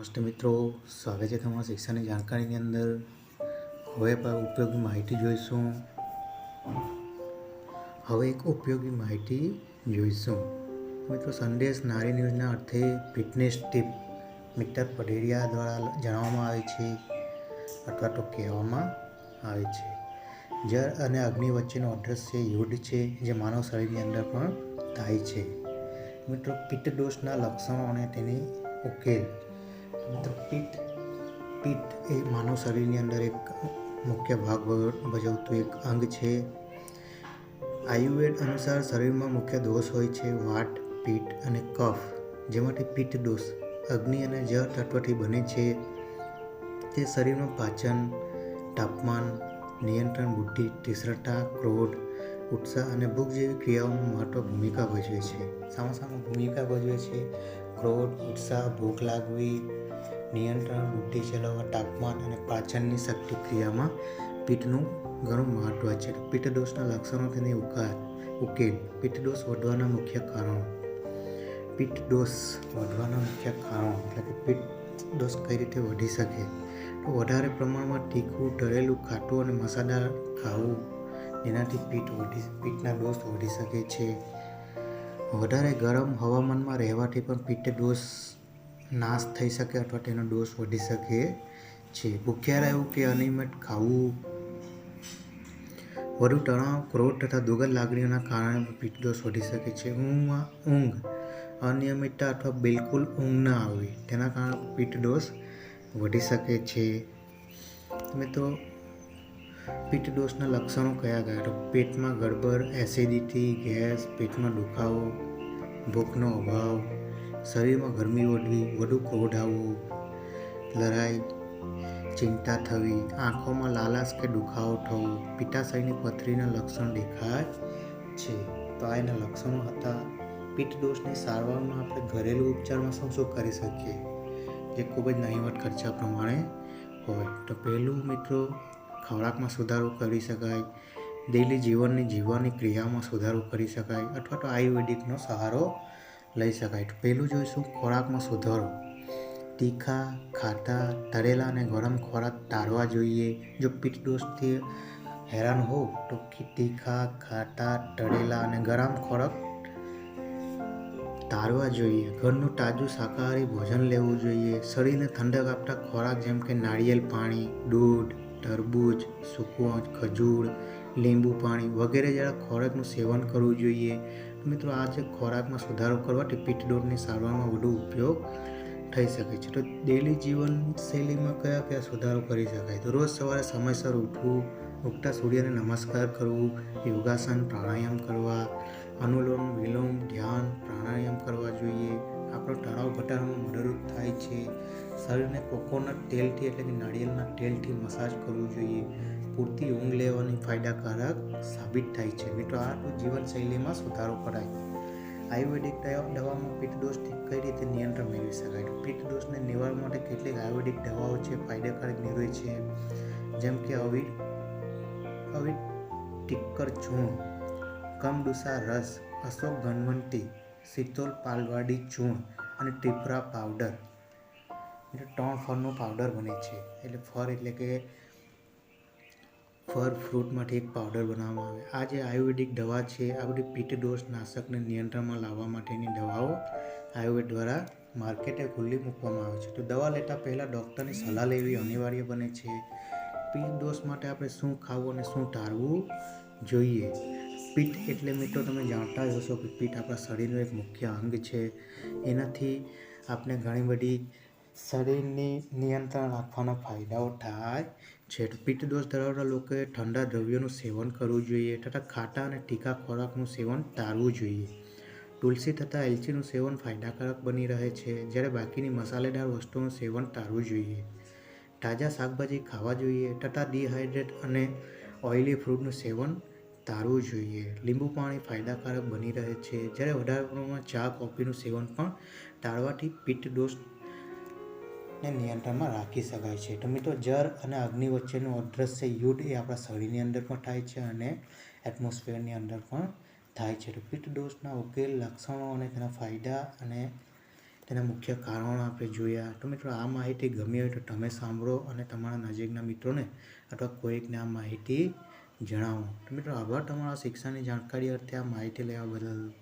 નમસ્તે મિત્રો, સ્વાગત છે તમારા શિક્ષણની જાણકારીની અંદર. હવે ઉપયોગી માહિતી જોઈશું. હવે એક ઉપયોગી માહિતી જોઈશું. મિત્રો, સંદેશ નારી ન્યૂઝના અર્થે ફિટનેસ ટીપ મિત્તર પટેરિયા દ્વારા જણાવવામાં આવે છે અથવા તો કહેવામાં આવે છે. જળ અને અગ્નિ વચ્ચેનો છે, યુદ્ધ છે, જે માનવ શરીરની અંદર પણ થાય છે. મિત્રો, પિત્ત દોષના લક્ષણો અને તેની ઉકેલ. મિત્રો પિત્ત પિત્ત એ માનવ શરીરની અંદર એક મુખ્ય ભાગ ભજ- ભજવતું એક અંગ છે. આયુર્વેદ અનુસાર શરીરમાં મુખ્ય દોષ હોય છે વાટ, પિત્ત અને કફ, જેમાંથી પિત્ત દોષ, અગ્નિ અને જળ તત્વથી બને છે. તે શરીરનું પાચન, તાપમાન, નિયંત્રણ, બુદ્ધિ, તીવ્રતા, ક્રોધ, ઉત્સાહ અને ભૂખ જેવી ક્રિયાઓમાં મહત્વ ભૂમિકા ભજવે છે. સામા ભૂમિકા ભજવે છે. ક્રોધ, ઉત્સાહ ભૂખ લાગવી નિયંત્રણ, બુદ્ધિ ચલાવવા, તાપમાન અને પાચનની શક્તિ ક્રિયામાં પિત્તનું ઘણું મહત્વ છે. પિત્તદોષના લક્ષણો તેની ઉકાર, ઉકેલ પિત્ત દોષ વધવાના મુખ્ય કારણો. પિત્તદોષ વધવાના મુખ્ય કારણો એટલે કે પિત્ત દોષ કઈ રીતે વધી શકે? તો વધારે પ્રમાણમાં તીખું ઢળેલું ખાટું અને મસાલા ખાવું જેનાથી પીઠ વધી પીઠના દોષ વધી શકે છે. વધારે ગરમ હવામાનમાં રહેવાથી પણ પીઠ દોષ નાશ થઈ શકે અથવા તેનો દોષ વધી શકે છે. ભૂખ્યા રહેવું કે અનિયમિત ખાવું? વધુ તણાવ, ક્રોધ તથા દુર્ગંધ લાગણીઓના કારણે પીઠ દોષ વધી શકે છે. ઊંઘમાં ઊંઘ, અનિયમિતતા અથવા બિલકુલ ઊંઘ ન આવવી તેના કારણે પીઠ દોષ વધી શકે છે. મિત્રો, પિત્ત દોષના લક્ષણો કયા કયા? તો પેટમાં ગડબડ એસિડિટી ગેસ, પેટમાં દુખાવો, ભૂખનો અભાવ શરીરમાં ગરમી વધવી વધુ ક્રોધ લડાઈ ચિંતા થવી, આંખોમાં લાલાશ કે દુખાવો થવો, પિત્તાશયની પથરીના લક્ષણ દેખાય છે. તો આ એના લક્ષણો હતા. પિત્ત દોષની સારવારમાં આપણે ઘરેલું ઉપચારમાં શું શું કરી શકીએ? જે ખૂબ જ નહીવટ ખર્ચા પ્રમાણે હોય. તો પહેલું મિત્રો, ખોરાકમાં સુધારો કરી શકાય. ડેલી જીવનની જીવવાની ક્રિયામાં સુધારો કરી શકાય. અથવા તો આયુર્વેદિકનો સહારો લઈ શકાય. પહેલું જોઈશું, ખોરાકમાં સુધારો. તીખા ખાટા તળેલા અને ગરમ ખોરાક ટાળવા જોઈએ. જો પીઠ દોષથી હેરાન હો તો તીખા ખાટા તળેલા અને ગરમ ખોરાક ટાળવા જોઈએ. ઘરનું તાજું શાકાહારી ભોજન લેવું જોઈએ. શરીરને ઠંડક આપતા ખોરાક જેમ કે નાળિયેર પાણી, દૂધ, તરબૂચ સૂકવોજ ખજૂર, લીંબુ પાણી વગેરે જેવા ખોરાકનું સેવન કરવું જોઈએ. મિત્રો, આ જે ખોરાકમાં સુધારો કરવાથી પીઠ દોડની સારવારમાં વધુ ઉપયોગ થઈ શકે છે. તો ડેલી જીવન શૈલીમાં કયા કયા સુધારો કરી શકાય? તો રોજ સવારે સમયસર ઉઠવું, ઉગતા સૂર્યને નમસ્કાર કરવું, યોગાસન, પ્રાણાયામ કરવા, અનુલોમ વિલોમ, ધ્યાન, પ્રાણાયામ કરવા જોઈએ. આપણો તણાવ ઘટાડવામાં મદદરૂપ થાય છે. શરીરને કોકોનટ તેલથી એટલે કે નાળિયેરના તેલથી મસાજ કરવું જોઈએ. પૂરતી ઊંઘ લેવાની ફાયદાકારક સાબિત થાય છે. મિત્રો, આ જીવનશૈલીમાં સુધારો કરાય. આયુર્વેદિક દવા- દવામાં પિત્ત દોષથી કઈ રીતે નિયંત્રણ મેળવી શકાય? પિત્ત દોષને નિવારવા માટે કેટલીક આયુર્વેદિક દવાઓ છે, ફાયદાકારક નીવડે છે. જેમ કે અવિ અવિર ટિક્કર ચૂર્ણ, કમડુસા રસ, અશોક ગણવંતી શીતોલ પાલવાડી ચૂર્ણ અને ટીપરા પાવડર. એટલે ત્રણ ફળનો પાવડર બને છે. એટલે ફળ એટલે કે ફળ ફ્રૂટમાંથી એક પાવડર બનાવવામાં આવે. આ જે આયુર્વેદિક દવા છે, આ બધી પિત્ત દોષ નાશકને નિયંત્રણમાં લાવવા માટેની દવાઓ આયુર્વેદ દ્વારા માર્કેટે ખુલ્લી મૂકવામાં આવે છે. તો દવા લેતા પહેલાં ડૉક્ટરની સલાહ લેવી અનિવાર્ય બને છે. પિત્ત દોષ માટે આપણે શું ખાવું અને શું ટાળવું જોઈએ? પિત્ત એટલે મિત્રો તમે જાણતા જ હશો કે પિત્ત આપણા શરીરનું એક મુખ્ય અંગ છે. એનાથી આપણે ઘણી બધી શરીરની નિયંત્રણ રાખવાના ફાયદાઓ થાય. છે પિત્ત દોષ ધરાવતા લોકોએ ઠંડા દ્રવ્યોનું સેવન કરવું જોઈએ તથા ખાટા અને ટીકા ખોરાકનું સેવન ટાળવું જોઈએ. તુલસી તથા એલચીનું સેવન ફાયદાકારક બની રહે છે, જ્યારે બાકીની મસાલેદાર વસ્તુઓનું સેવન ટાળવું જોઈએ. તાજા શાકભાજી ખાવા જોઈએ તથા ડિહાઇડ્રેટ અને ઓઇલી ફ્રૂટનું સેવન ટાળવું જોઈએ. લીંબુ પાણી ફાયદાકારક બની રહે છે, જ્યારે વધારે પ્રમાણમાં ચા, કોફીનું સેવન પણ ટાળવાથી પિત્ત દોષ ને નિયંત્રણમાં રાખી શકાય છે. તો મિત્રો, જળ અને અગ્નિ વચ્ચેનું અદ્રશ્ય યુદ્ધ એ આપણા શરીરની અંદર પણ થાય છે અને એટમોસ્ફિયરની અંદર પણ થાય છે. તો પિત્ત દોષના ઉકેલ, લક્ષણો અને તેના ફાયદા અને તેના મુખ્ય કારણો આપણે જોયા. તો મિત્રો, આ માહિતી ગમી હોય તો તમે સાંભળો અને તમારા નજીકના મિત્રોને અથવા કોઈકને આ માહિતી જણાવો. તો મિત્રો, આભાર તમારા. શિક્ષણની જાણકારી અર્થે આ માહિતી લેવા બદલ